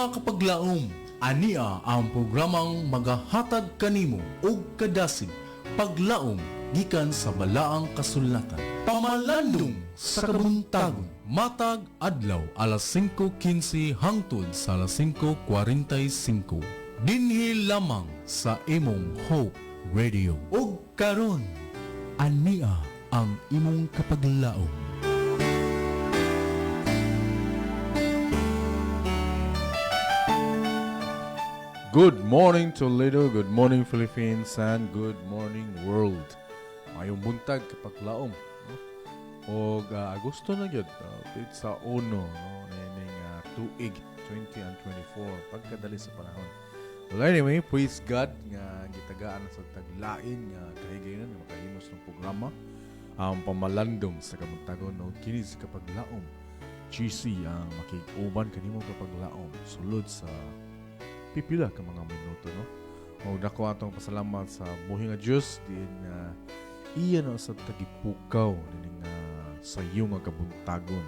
Mga kapaglaom, ania ang programang magahatag kanimo og kadasig paglaom gikan sa balaang kasulatan. Pamalandong sa kabuntagon, matag adlaw alas 5.15 hangtod sa alas 5.45. Dinhi lamang sa imong Hope Radio. Ug karon, ania ang imong kapaglaom. Good morning Toledo, good morning Philippines, and good morning world. Mayong buntag kapag laom. O uh, Agosto na yun, uh, sa uno, no? Nining uh, tuig 20 and 24, pagkadali sa panahon. Well anyway, praise God nga gitagaan sa taglain nga kahigayon nga makahimos ng programa ang pamalandong sa kamuntagon no kini sa kapag laom. GC ang makikuban kanimo kapag laom sulod sa pipila ka mga minuto no? O dako atong pasalamat sa buhi nga Dios din uh, iya na sa tagipukaw din nga sa iyo nga kabuntagon.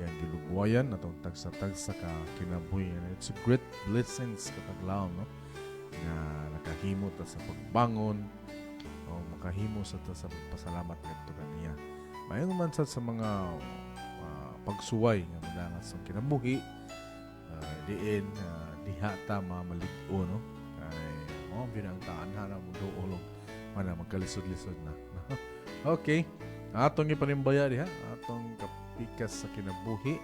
Yan gilugwayan atong tagsa-tagsa ka kinabuhi. It's a great blessings kapag laom no? Nga nakahimo ta sa pagbangon o makahimo sa ta sa pagpasalamat ngadto kaniya mayon man sa mga ah, pagsuway nga madangas sa kinabuhi uh, diin ah, diha ta mamalig-o no? Kay mo binang taan na mo doolog mana magkalisod-lisod na. Okay. Atong ipanimbaya diha atong kapikas sa kinabuhi.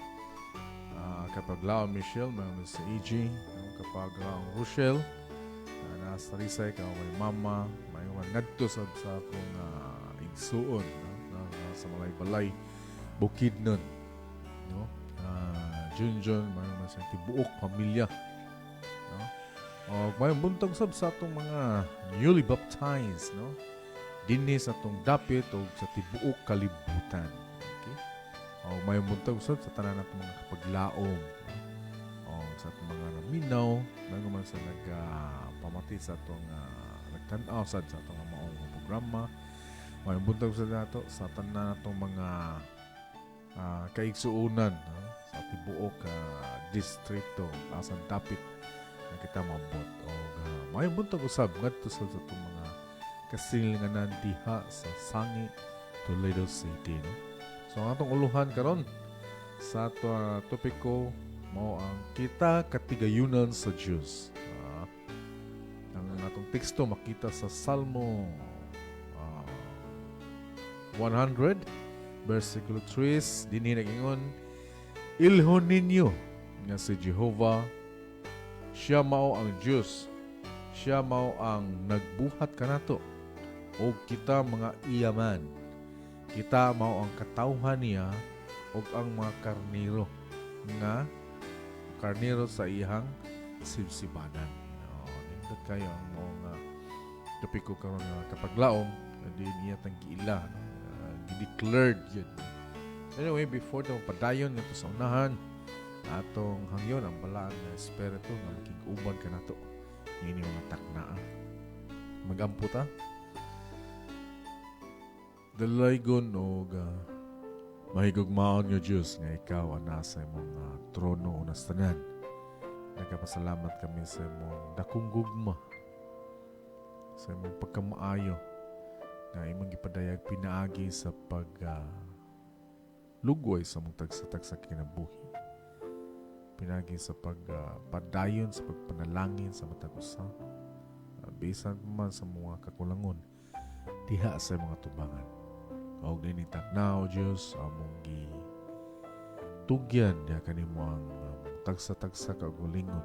Ah, kapag Lao Michelle mga sa AG no? kapag Lao Rochelle. Uh, nasa Risay ka may mama may mga ngadto sa sa akong uh, igsuon no? na, sa malay balay bukid nun no? Uh, Junjun may mga sa tibuok pamilya o may buntag sab sa atong mga newly baptized no? Dinhi sa atong dapit o sa tibuok kalibutan okay? O may buntag sab sa tanan natong mga kapaglaom o sa atong mga naminaw nago man sa nag ah, pamati sa atong uh, nagtan-aw sa atong maong programa. May buntag sa nato sa tanan natong mga ah, kaigsuunan no? sa tibuok uh, distrito asan dapit. na kita mabot o uh, may buntag usab ngadto sa itong mga kasilinganan diha sa Sangi Toledo City no? So ang atong uluhan karon sa ato uh, topiko mao ang kita katigayunan sa Dios Ah, ang atong teksto makita sa Salmo ah, 100 versikulo 3 dinhi nagingon ilhon ninyo nga si Jehovah siya mao ang Diyos. Siya mao ang nagbuhat kanato o kita mga iyaman. Kita mao ang katawhan niya o ang mga karniro nga karniro sa iyang sibsibanan no, nindot kayo ang mga topiko karon nga kapag laom din iya tang giila no? uh, declared yun. Anyway before na padayon nito sa unahan atong hangyon ang balaan na espiritu nga maging uban ka nato. Ini mga taknaa magampo ta. Dalaygon og uh, mahigugmaon nga Diyos nga ikaw ang nasa imong uh, trono unas tanan nagkapasalamat kami sa imong dakong gugma sa imong pagkamaayo nga imong gipadayag pinaagi sa pag ah, lugway sa mong tagsa-tagsa kinabuhi pinagi sa pag ah, padayon sa pagpanalangin sa matag usa uh, bisan pa man sa mga kakulangon diha sa mga tubangan. Og nini taknaw Dios among gi tugyan diha kanimo ang ah, tagsa-tagsa kagulingon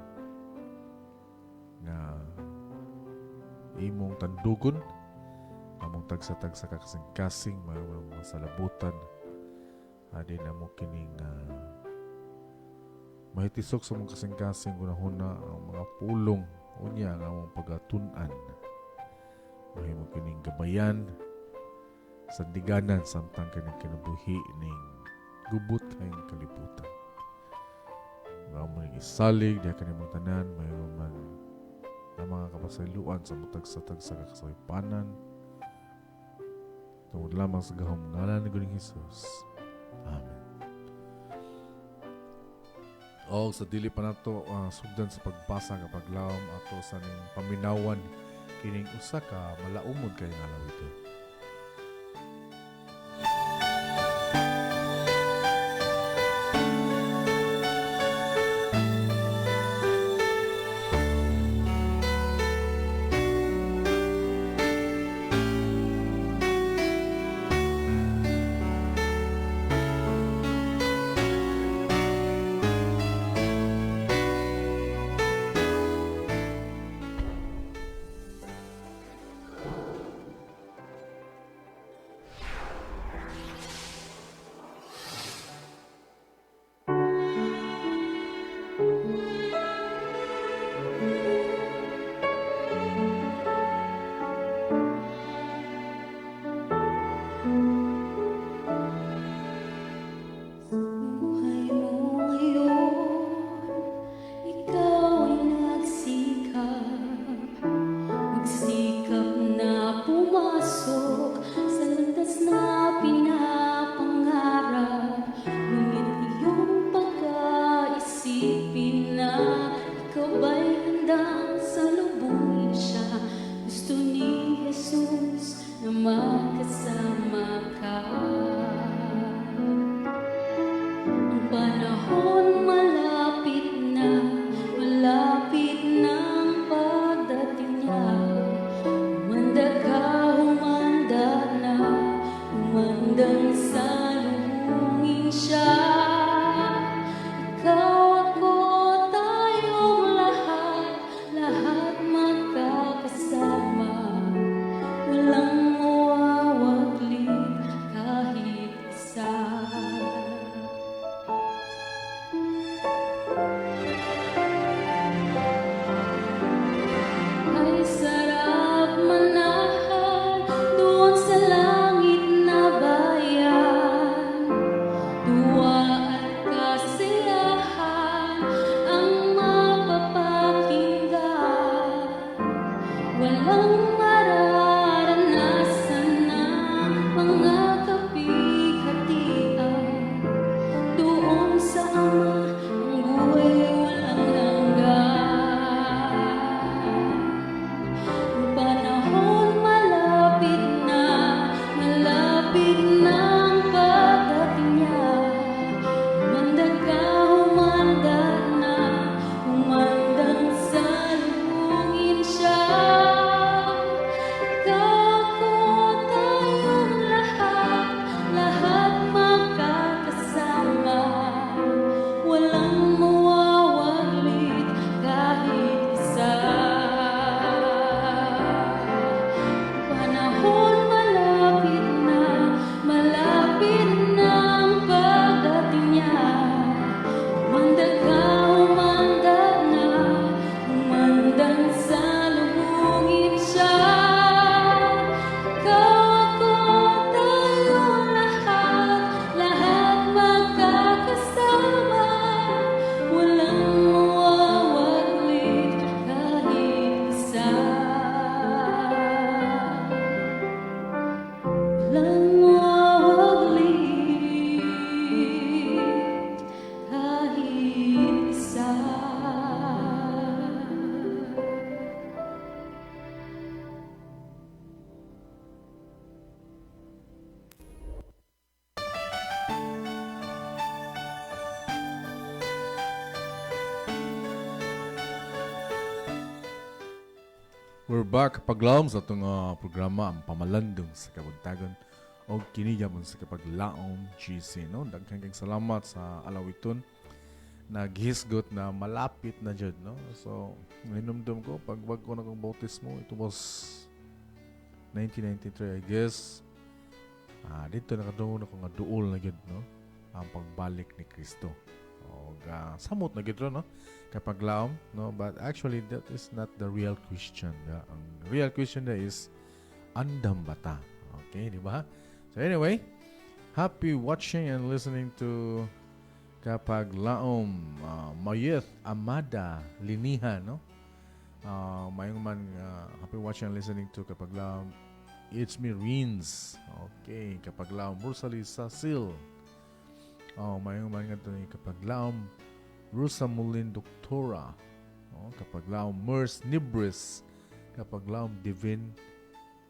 nga imong tandugon among tagsa-tagsa ka kasing-kasing mga, mga, mga salabutan adi na mo kining uh, mahitisok sa mga kasing-kasing gunahuna ang mga pulong unya ang among pagatun-an mahimo kining gabayan sa diganan samtang kining kinabuhi ning gubot kayong kalibutan mga mo isalig diha kanimong tanan mayroon man na mga kapasayloan sa mutag sa tag sa kakasaypanan tungod lamang sa gahom ngalan ni Guling Jesus. Amen. O sa dili pa nato ah, sugdan sa pagbasa kapag lawom ato sa ning paminawan kining usa ka malaumod kay nga lawiton. Jesus We're back paglawom sa itong ah, programa ang pamalandong sa kabagtagon o kinigabon sa kapaglaom GC. No? Kayong salamat sa alawiton naghisgot na malapit na dyan. No? So, hinumdum ko, pag wag ko na kong bautismo, it was 1993, I guess. Ah, dito nakadungo na ko nga duol na gyud no? Ang pagbalik ni Kristo. O ga samot na gyud ro, no? Kapag laom, no? But actually that is not the real Christian. Yeah? Ang real Christian na is andam bata. Okay, di ba? So anyway, happy watching and listening to kapag laom uh, Mayeth Amada Linihan, no? Uh, mayong man uh, happy watching and listening to kapag laom It's me Rins. Okay, kapag laom Rosalie Sasil. Oh, mayong man nga ni kapag laom Rosamulin Doctora. Oh, kapag laom Mers Nibris. Kapag laom Divin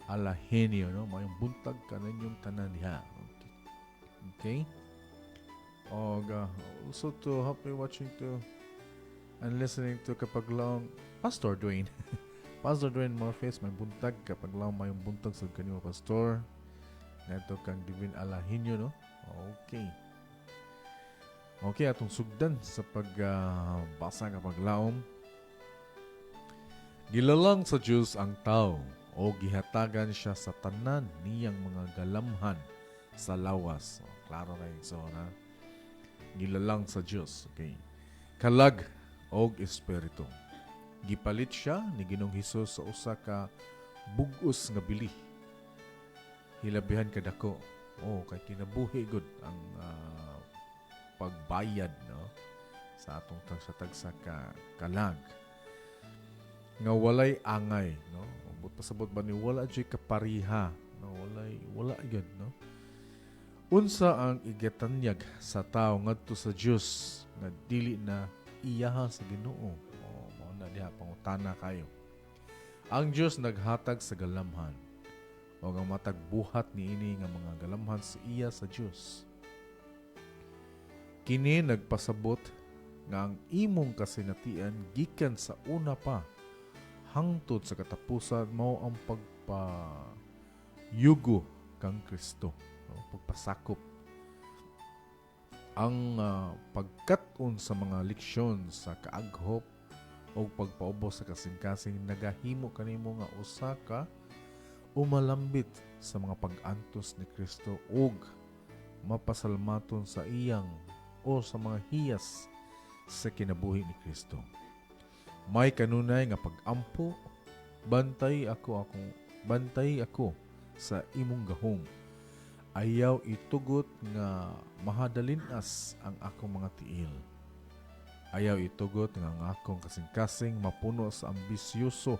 Alahenio. No? Mayong buntag ka yung tanan diha. Okay. okay? Og uh, also to help me watching to and listening to kapag laom Pastor Dwayne. Pastor Dwayne Morpheus, may buntag kapag laom mayong buntag sa kanyo pastor. Neto kang Divin Alahenio, no? Okay. Okay, atong sugdan sa pagbasa kapag laom. Gilalang sa Diyos ang tao o gihatagan siya sa tanan niyang mga galamhan sa lawas. O, klaro rin so na gilalang sa Diyos. Okay. Kalag og espiritu. Gipalit siya ni Ginong Hesus sa usa ka bugos nga bili. Hilabihan kadako. Oh, kay kinabuhi gud ang ah, pagbayad no? Sa atong tagsa-tagsa ka kalag. Nga walay angay no? But pasabot ba ni wala jay kapariha no? Walay wala gyud no? Unsa ang igatanyag sa tao ngadto sa Dios nga dili na iyaha sa Ginoo? Oh mao na diha pangutana kayo. Ang Dios naghatag sa galamhan. O ang matag buhat niini nga mga galamhan sa iya sa Dios kini nagpasabot nga ang imong kasinatian gikan sa una pa hangtod sa katapusan mao ang pagpa yugo kang Kristo no? pagpasakop ang ah, pagkat-on sa mga leksyon sa kaaghop o pagpaubos sa kasing-kasing nagahimo kanimo nga usa ka umalambit sa mga pag-antos ni Kristo ug mapasalmaton sa iyang o sa mga hiyas sa kinabuhi ni Kristo. May kanunay nga pag-ampo, bantay ako ako, bantay ako sa imong gahom. Ayaw itugot nga mahadalinas ang akong mga tiil. Ayaw itugot nga ang akong kasing-kasing mapuno sa ambisyoso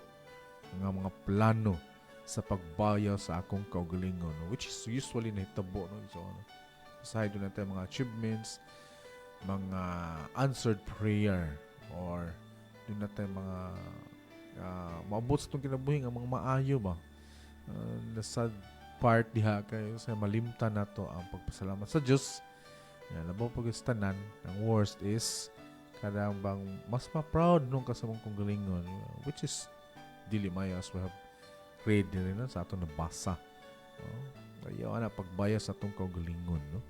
nga mga plano sa pagbayaw sa akong kaugalingon which is usually nahitabo no so aside doon natin mga achievements mga answered prayer or doon natin mga uh, maabot sa itong kinabuhi nga mga maayo ba? Uh, na sad part diha kayo sa malimtan na to ang pagpasalamat sa Diyos. Yan, labaw pag tanan ang worst is kadang bang mas ma-proud nung kasamang kong galingon which is dili mayo as we have read din na sa atong nabasa. No? Ayaw na pagbaya sa atong kaugalingon no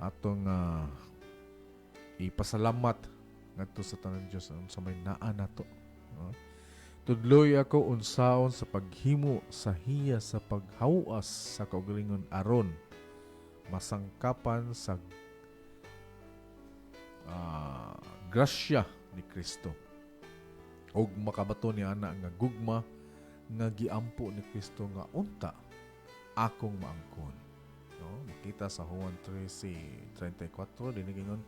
atong ah, ipasalamat ngadto sa tanan Dios sa may naa nato no? Tudloy ako unsaon sa paghimo sa hiya sa paghawas sa kaugalingon aron masangkapan sa ah, grasya ni Kristo. Og makabato ni ana nga gugma nga giampo ni Kristo nga unta akong maangkon no? Makita sa Juan 13:34 dinigingon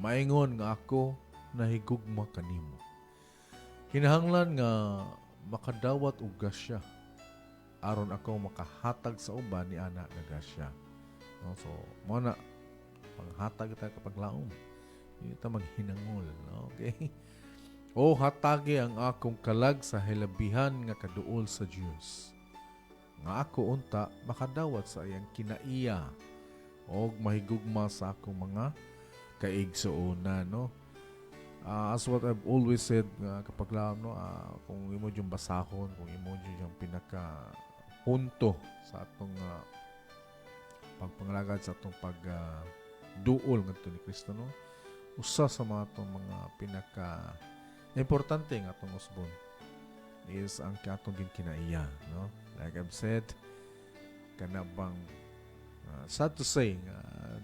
maingon nga ako nahigugma kanimo kinahanglan nga makadawat og grasya aron ako makahatag sa uban ni ana nga grasya no? So mo na panghatag ta kapag laom hindi ta maghinangol no? okay. O hatagi ang akong kalag sa hilabihan nga kaduol sa Dios nga ako unta makadawat sa iyang kinaiya. Og mahigugma sa akong mga kaigsuonan no? Ah, as what I've always said nga kapag lang no? Ah, kung imo yung basahon kung imo yung pinaka punto sa atong ah, pagpangalagad sa atong pag ah, duol ngadto ni Kristo no? Usa sa mga atong mga pinaka importante nga atong usbon is ang katong ginkinaiya no like I've said kana bang ah, sad to say nga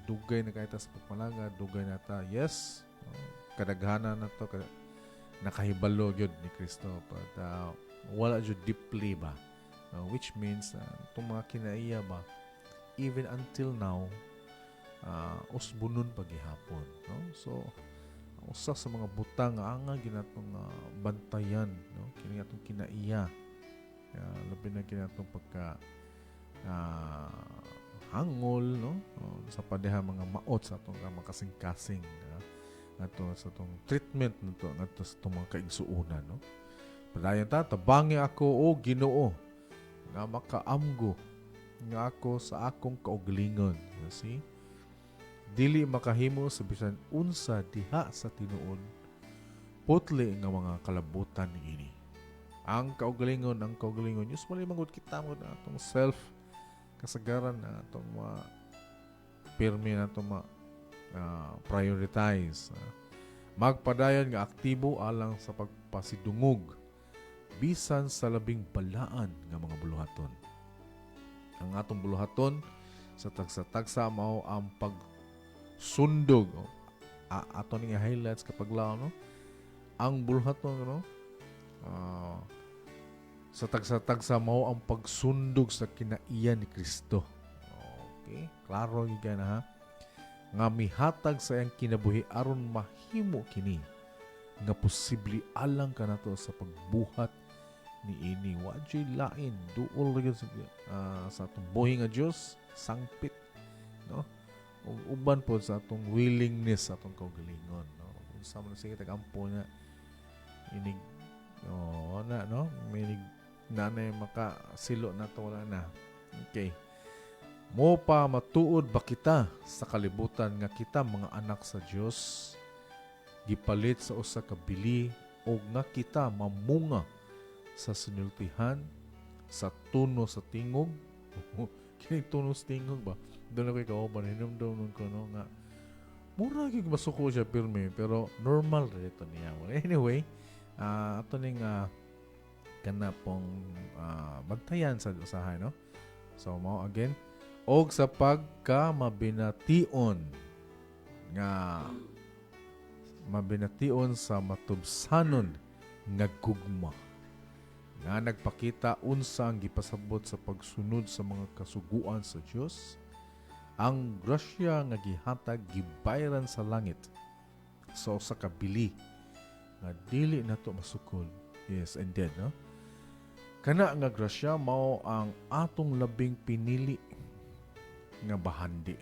dugay na kahit sa pagpalagad dugay na ta. Yes no? kadaghanan na to ka- nakahibalo gyud ni Kristo but uh, wala jud deeply ba? Uh, which means uh, itong mga kinaiya ba even until now uh, usbunon paghihapon no? So usa sa mga butang nga anga ginatong uh, bantayan no? Kini atong kinaiya uh, labi na ginatong pagka uh, hangol no? Uh, sa padeha mga maot sa atong makasing-kasing uh, ngadto sa tong treatment nito ngadto sa tong mga kaigsuonan no? Padayon ta tabangi ako o Ginoo nga makaamgo nga ako sa akong kaugalingon you see? Dili makahimo sa bisan unsa diha sa tinuod putli nga mga kalabutan ini ang kaugalingon ang kaugalingon. Usually mangud kita mo na atong self kasagaran na atong mga pirmi na atong ma ah, prioritize magpadayon nga aktibo alang sa pagpasidungog bisan sa labing balaan nga mga buluhaton. Ang atong buluhaton sa tagsa-tagsa mao ang pagsundog. Oh, a- ato ning highlights kapag lao no? Ang buluhaton no? Ah, sa tagsa-tagsa mao ang pagsundog sa kinaiyan ni Kristo. Okay klaro gyud na ha? Nga mihatag sa iyang kinabuhi aron mahimo kini nga posible alang kanato sa pagbuhat ni ini. Wa lain duol gyud sa, ah, sa atong buhi nga Dios sangpit no? Ug uban po sa atong willingness sa atong kaugalingon no? Unsa man sige tagampo nga inig oh na no? Minig nanay maka silo na to wala na. Okay. Mo pa matuod ba kita sa kalibutan nga kita mga anak sa Dios gipalit sa usa ka bili o nga kita mamunga sa sinultihan sa tuno sa tingog? Kini tuno sa tingog ba? Doon ako ikaw ba? Hinumdum ko no? Nga mura gyud masuko siya pirmi pero normal ra ito niya. Anyway ah ato ning ah, kana pong ah, bantayan sa usahay no? So mao again og sa pagka mabination nga mabination sa matubsanon nga gugma nga nagpakita unsa ang gipasabot sa pagsunod sa mga kasuguan sa Dios ang grasya nga gihatag gibayran sa langit sa usa ka bili nga dili nato masukol. Yes and then no kana nga grasya mao ang atong labing pinili nga bahandi.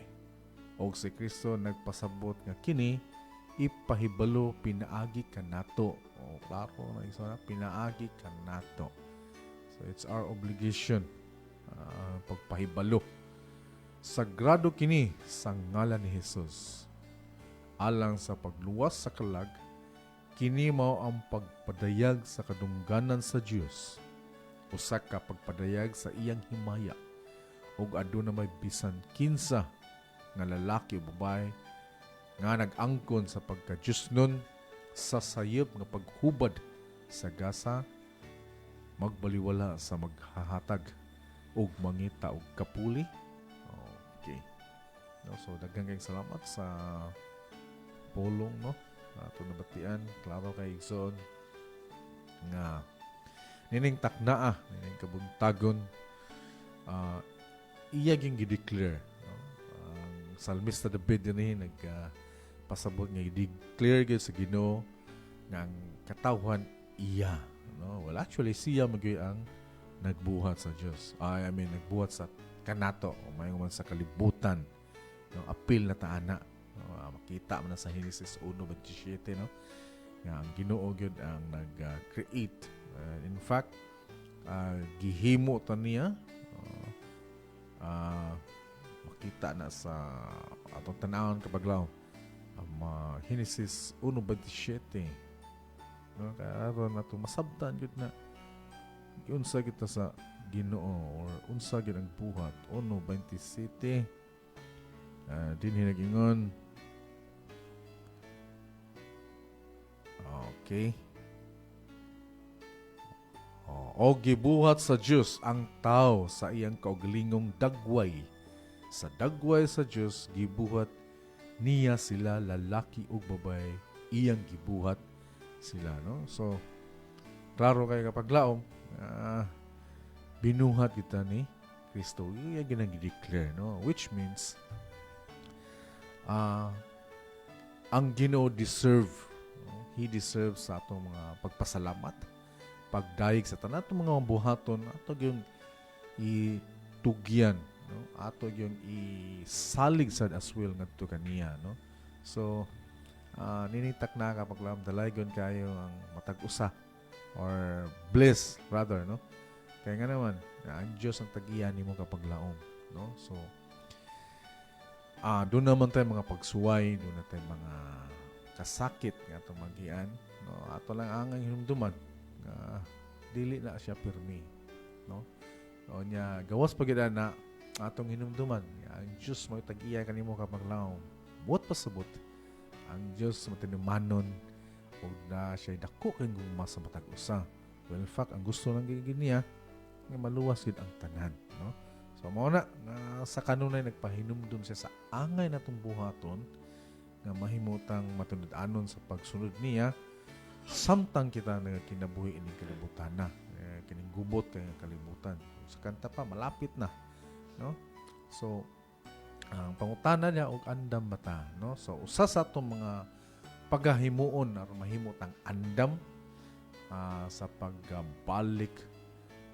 Og si Kristo nagpasabot nga kini ipahibalo pinaagi kanato o klaro na isa na pinaagi kanato so it's our obligation ah, pagpahibalo. Sagrado kini sa ngalan ni Jesus. Alang sa pagluwas sa kalag kini mao ang pagpadayag sa kadungganan sa Dios usa ka pagpadayag sa iyang himaya. Ug aduna may bisan kinsa nga lalaki o babae nga nag-angkon sa pagka-Diyos nun sa sayop nga paghubad sa gasa magbaliwala sa maghahatag og mangita og kapuli. Okay. No so daghang kayong salamat sa pulong no? Ato nabatian klaro kay igsoon nga nining taknaa nining kabuntagon. Ah iya ging gi-declare no? ang salmista David din nag ah, pasabot nga i-declare gyud sa Ginoo ang katawhan iya no? Well actually siya magyud ang nagbuhat sa Dios ay I mean nagbuhat sa kanato o mayon man sa kalibutan no? Apil na taana no? Ah, makita man na sa Genesis 1:27 no? Nga ang Ginoo gyud ang nag-create Uh, in fact ah, gihimo ta niya. Ah, ah, makita na sa atong tanawon kapag law ang mga Genesis 1.27 no kaya aron nato masabtan gud na. Unsa kita sa Ginoo or unsa gid ang buhat? 1.27 uh, din hinagingon okay O gibuhat sa Dios ang tao sa iyang kaugalingong dagway. Sa dagway sa Dios gibuhat niya sila lalaki ug babae iyang gibuhat sila no. So klaro kay kapag laom ah, binuhat kita ni Kristo. Iya ginang declare no which means ah ang Ginoo deserve no? he deserves sa atong mga pagpasalamat pagdayeg sa tanan. Atong mga buhaton ato gyud itugyan no? Ato gyud isalig sad as well ngadto kaniya no? So ah, ninitak na kapag lam dalaygon kayo ang matag usa or bliss rather no? Kaya nga naman ang Diyos ang tag-iya nimo kapag laom no? So ah doon naman tayo mga pagsuway doon na tayo mga kasakit nga itong magian no? Ato lang ang hinumduman nga dili na siya pirmi no? O niya gawas pagida na atong hinumduman. Ang Diyos mo tag-iya kanimo kapag laom buot pasabot ang Diyos matinumanon o na siya dako kay gugma sa matag usa. Well in fact ang gusto lang niya nga maluwas gid ang tanan no? So mao na nga sa kanunay nagpahinumdum siya sa angay natong buhaton nga mahimutang matunod-anon sa pagsunod niya samtang kita nga kinabuhi ini kalibutan na. Eh, kining gubot kay nga kalibutan sa kanta pa malapit na no? So ang pangutana niya og andam bata no? So usa sa atong mga pagahimuon aron mahimot ang andam ah, sa pagbalik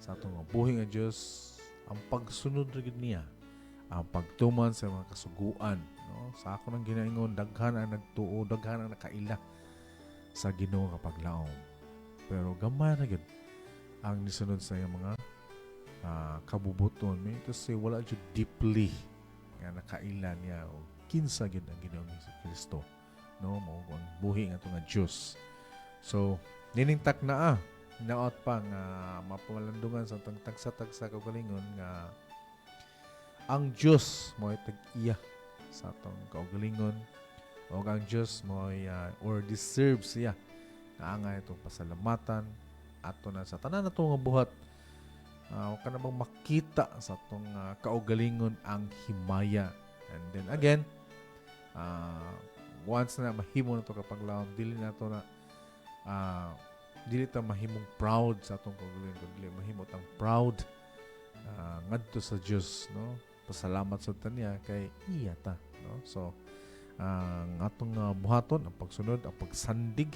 sa atong buhi nga Dios ang pagsunod gid niya ang pagtuman sa mga kasuguan no? Sa ako nang ginaingon daghan ang nagtuo daghan ang nakaila sa Ginoo kapag laom pero gamay ra gid ang nisunod sa iyang mga ah, kabubuton. May kasi wala jud deeply nga nakaila niya o kinsa gid ang Ginoo sa Kristo no? Mao ang buhi nga nga Dios so niningtak na ah naot pa nga mapamalandungan sa tang tagsa-tagsa kaugalingon nga ang Dios mo tag-iya sa atong kaugalingon o ang Dios mo or deserves siya. Nga angay itong pasalamatan ato na sa tanan nato nga buhat. Uh, ka namang makita sa atong ah, kaugalingon ang himaya. And then again uh, once na mahimo na to kapag laom dili na to na ah, dili ta mahimong proud sa atong kaugalingon. Dili mahimo tang proud uh, ngadto sa Dios no? Pasalamat sa tanya kay iya ta no? So ang atong ah, buhaton ang pagsunod ang pagsandig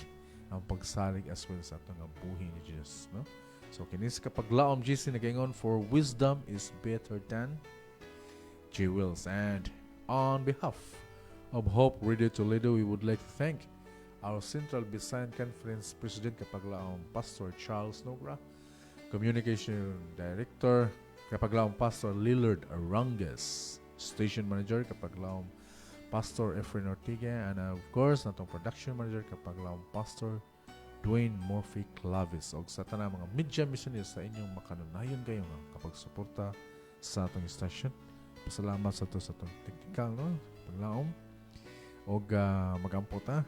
ang pagsalig as well sa atong ah, buhi ni Dios no? So kinis kapag laom GC nagaingon for wisdom is better than jewels and on behalf of Hope Radio Toledo we would like to thank our Central Visayan Conference President Kapaglaong Pastor Charles Nogra, Communication Director Kapaglaong Pastor Lillard Aranges, Station Manager Kapaglaong Pastor Efren Ortiga, and of course, natong Production Manager Kapaglaong Pastor Dwayne Murphy Clavis. O sa tanang mga media missionaries sa inyong makanunayon kayo nga kapag suporta sa atong station. Pasalamat sa to sa atong technical, no? Paglaom. O magampo ta.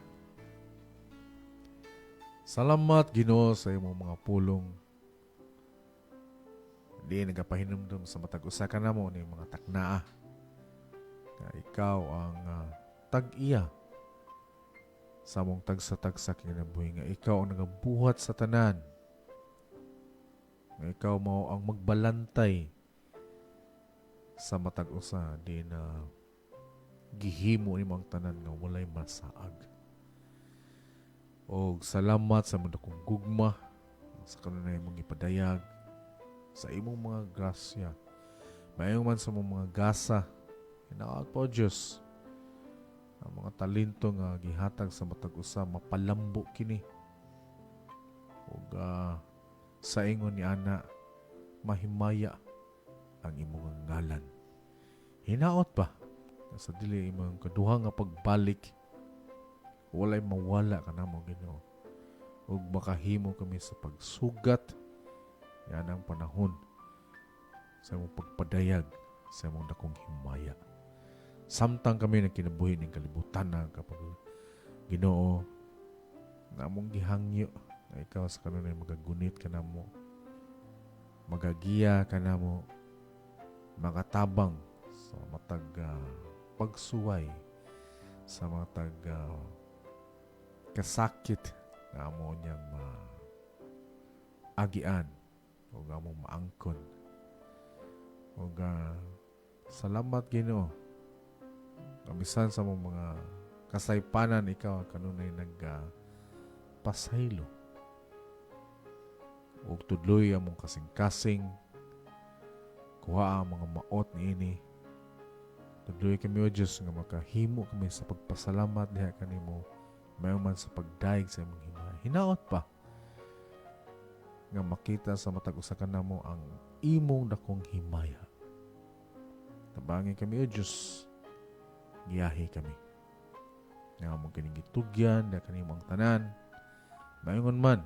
Salamat Ginoo sa imong mga pulong. Di nagapahinumdum sa matag usa ka namo ni mga taknaa. Nga ikaw ang ah, tag-iya sa mong tagsa-tagsa kinabuhi nga ikaw ang nagabuhat sa tanan. Nga ikaw mao ang magbalantay sa matag usa di na gihimo nimo ang tanan nga walay masaag. Og salamat sa mga kong gugma sa kanunay mong ipadayag sa imong mga grasya. Mayong man sa mong mga gasa, hinaot po Diyos ang mga talento nga gihatag sa matag usa mapalambo kini. Ug ah, sa ingon ni ana mahimaya ang imong ngalan. Hinaot pa sa dili imong kaduha nga pagbalik walay mawala ka na mo Ginoo ug makahimo kami sa pagsugat yan ang panahon sa imong pagpadayag sa imong dakong himaya samtang kami nagkinabuhi ng kalibutan na kapag Ginoo nga among gihangyo na ikaw sa kanunay magagunit ka na mo magagiya ka na mo makatabang sa matag ah, pagsuway sa matag ah, kasakit nga amo niyang ma agian o nga among maangkon. O nga salamat Ginoo kamisan sa mong mga kasaypanan ikaw kanunay nag ah, pasaylo ug tudloy ang mong kasing-kasing kuha ang mga maot ni ini tudloy kami o Diyos nga makahimo kami sa pagpasalamat diha kanimo Mayo man sa pagdaig sa imong himaya. Hinaot pa nga makita sa matag usa ka namo ang imong dakong himaya. Tabangin kami o Diyos. Giyahi kami. Nga mo kining gitugyan, na kanimong tanan. Mayon man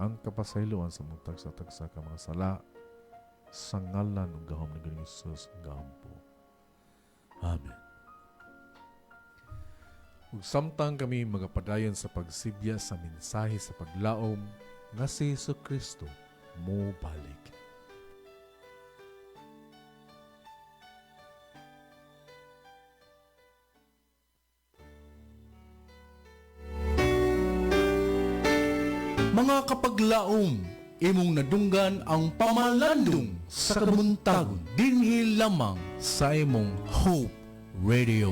ang kapasayloan sa mutag sa tagsa ka mga sala sa ngalan ng gahom ni Ginoong Isus ang. Amen. Ug samtang kami magapadayon sa pagsibya sa mensahe sa paglaom nga si Hesus Kristo mo balik. Mga kapaglaom, imong nadunggan ang pamalandong sa kamuntagon dinhi lamang sa imong Hope Radio.